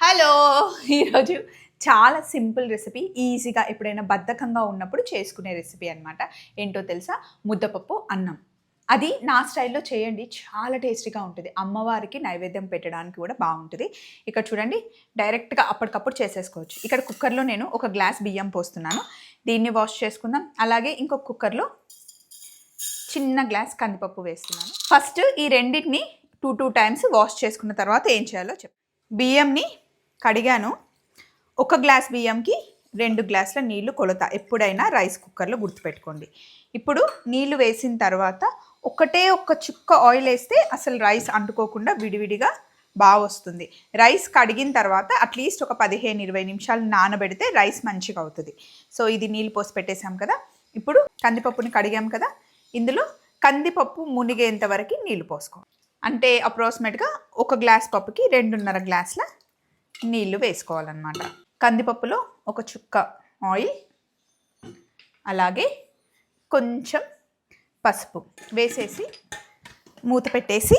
Hello. ఈరోజు చాలా simple recipe ఈజీగా ఎప్పుడైనా బద్ధకంగా ఉన్నప్పుడు చేసుకునే రెసిపీ అన్నమాట. ఏంటో తెలుసా? ముద్దపప్పు అన్నం. అది నా స్టైల్లో చేయండి చాలా టేస్టీగా ఉంటుంది. అమ్మవారికి నైవేద్యం పెట్టడానికి కూడా బాగుంటుంది. ఇక్కడ చూడండి డైరెక్ట్గా అప్పటికప్పుడు చేసేసుకోవచ్చు. ఇక్కడ కుక్కర్లో నేను ఒక గ్లాస్ బియ్యం పోస్తున్నాను. దీన్ని వాష్ చేసుకుందాం. అలాగే ఇంకొక కుక్కర్లో చిన్న గ్లాస్ కందిపప్పు వేస్తున్నాను. ఫస్ట్ ఈ రెండింటిని టూ టూ టైమ్స్ వాష్ చేసుకున్న తర్వాత ఏం చేయాలో చెప్ బియ్యంని కడిగాను. ఒక గ్లాస్ బియ్యంకి రెండు గ్లాసుల నీళ్ళు కొలత. ఎప్పుడైనా రైస్ కుక్కర్లో గుర్తుపెట్టుకోండి. ఇప్పుడు నీళ్ళు వేసిన తర్వాత ఒకటే ఒక్క చుక్క ఆయిల్ వేస్తే అసలు రైస్ అంటుకోకుండా విడివిడిగా బాగా వస్తుంది. రైస్ కడిగిన తర్వాత అట్లీస్ట్ ఒక పదిహేను ఇరవై నిమిషాలు నానబెడితే రైస్ మంచిగా అవుతుంది. సో ఇది నీళ్ళు పోసి పెట్టేశాం కదా. ఇప్పుడు కందిపప్పుని కడిగాం కదా. ఇందులో కందిపప్పు మునిగేంత వరకు నీళ్ళు పోసుకో. అంటే అప్రాక్సిమేట్గా ఒక గ్లాస్ పప్పుకి రెండున్నర గ్లాసుల నీళ్ళు వేసుకోవాలన్నమాట. కందిపప్పులో ఒక చుక్క ఆయిల్ అలాగే కొంచెం పసుపు వేసేసి మూత పెట్టేసి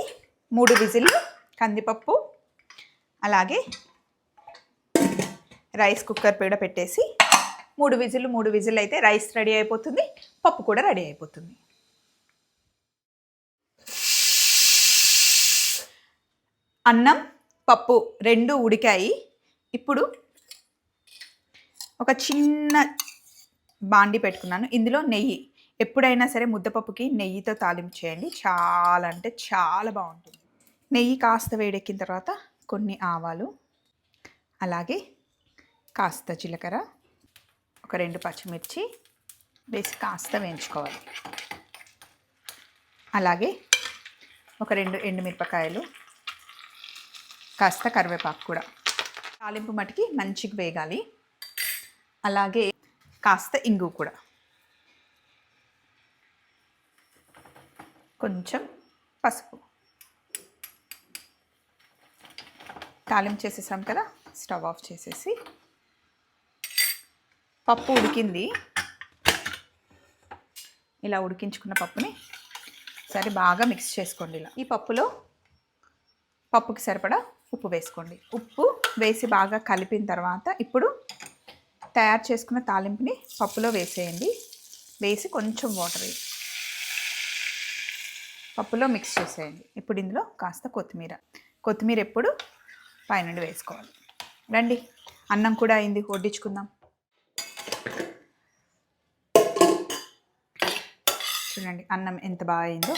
మూడు విజిల్లు కందిపప్పు అలాగే రైస్ కుక్కర్ పీడ పెట్టేసి మూడు విజిల్లు మూడు విజిల్ అయితే రైస్ రెడీ అయిపోతుంది పప్పు కూడా రెడీ అయిపోతుంది. అన్నం పప్పు రెండు ఉడికాయి. ఇప్పుడు ఒక చిన్న బాండి పెట్టుకున్నాను. ఇందులో నెయ్యి. ఎప్పుడైనా సరే ముద్దపప్పుకి నెయ్యితో తాలింపు చేయండి. చాలా అంటే చాలా బాగుంటుంది. నెయ్యి కాస్త వేడెక్కిన తర్వాత కొన్ని ఆవాలు అలాగే కాస్త జీలకర్ర ఒక రెండు పచ్చిమిర్చి వేసి కాస్త వేయించుకోవాలి. అలాగే ఒక రెండు ఎండుమిరపకాయలు కాస్త కరివేపాకు కూడా. తాలింపు మటుకి మంచిగా వేగాలి. అలాగే కాస్త ఇంగు కూడా. కొంచెం పసుపు. తాలింపు చేసేసాం కదా స్టవ్ ఆఫ్ చేసేసి. పప్పు ఉడికింది. ఇలా ఉడికించుకున్న పప్పుని సరే బాగా మిక్స్ చేసుకోండి ఇలా. ఈ పప్పులో పప్పుకి సరిపడా ఉప్పు వేసుకోండి. ఉప్పు వేసి బాగా కలిపిన తర్వాత ఇప్పుడు తయారు చేసుకున్న తాలింపుని పప్పులో వేసేయండి. వేసి కొంచెం వాటర్ వేసి పప్పులో మిక్స్ చేసేయండి. ఇప్పుడు ఇందులో కాస్త కొత్తిమీర. కొత్తిమీర ఎప్పుడు పైనుండి వేసుకోవాలి. రండి. అన్నం కూడా అయింది. వడ్డించుకుందాం. చూడండి అన్నం ఎంత బాగా అయిందో.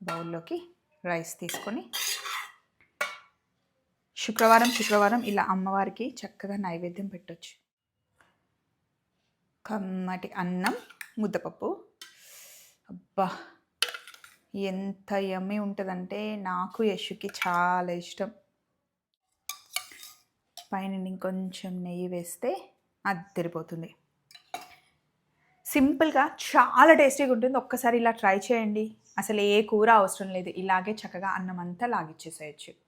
బౌల్లోకి రైస్ తీసుకొని శుక్రవారం శుక్రవారం ఇలా అమ్మవారికి చక్కగా నైవేద్యం పెట్టొచ్చు. కమ్మటి అన్నం ముద్దపప్పు. అబ్బా! ఎంత యమ్మి ఉంటుందంటే నాకు యశుకి చాలా ఇష్టం. పైన ఇంకొంచెం నెయ్యి వేస్తే అద్దరిపోతుంది. సింపుల్గా చాలా టేస్టీగా ఉంటుంది. ఒక్కసారి ఇలా ట్రై చేయండి. అసలు ఏ కూర అవసరం లేదు. ఇలాగే చక్కగా అన్నం అంతా లాగిచ్చేసేయచ్చు.